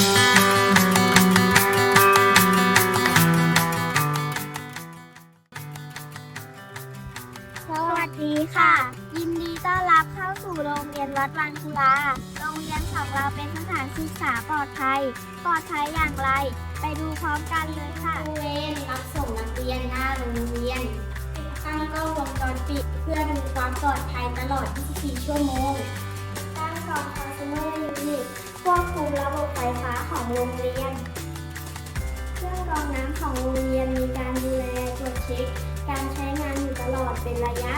สวัสดีค่ะ ยินดีต้อนรับเข้าสู่โรงเรียนวัดวังคุลาโรงเรียนของเราเป็นสถานศึกษาปลอดภัย ปลอดภัยอย่างไร ไปดูพร้อมกันเลยค่ะครูเวรรับส่งนักเรียนหน้าโรงเรียนติดตั้งกล้องวงจรปิด เพื่อดูความปลอดภัยตลอด 24 ชั่วโมง โรงเรียน เครื่องกรองน้ำของโรงเรียนมีการดูแลตรวจเช็ค การใช้งานอยู่ตลอดเป็นระยะ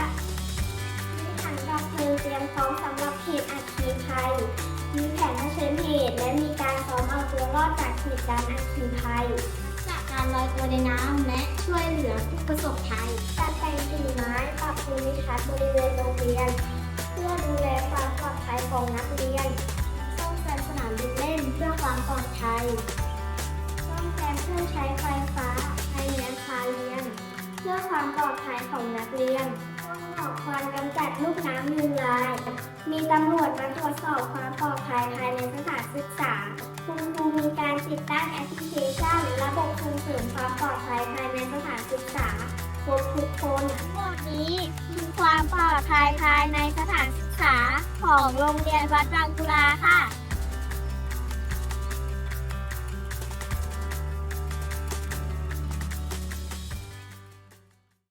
มีถังดับเพลิงเตรียมพร้อมสำหรับเหตุอัคคีภัย มีแผนเผชิญเหตุและมีการซ้อมเอาตัวรอดจากเหตุการณ์อัคคีภัยจากการลอยตัวในน้ำและช่วยเหลือผู้ประสบภัยการแต่งกิ่งไม้ปรับภูมิทัศน์บริเวณโรงเรียน เพื่อดูแลความปลอดภัยของนักเรียน ซ่อมแซมเครื่องใช้ไฟฟ้าภายในอาคารเรียน เพื่อความปลอดภัยของนักเรียนห้องหอกควันกำจัดลูกน้ำยุงลาย มีตำรวจมาตรวจสอบความปลอดภัยภายในสถานศึกษา คุณครูมีการติดตั้งแอปพลิเคชันระบบส่งเสริมความปลอดภัยภายในสถานศึกษาครบทุกคนทั้งหมดนี้คือความปลอดภัยภายในสถานศึกษาของโรงเรียนวัดบางกุลาค่ะ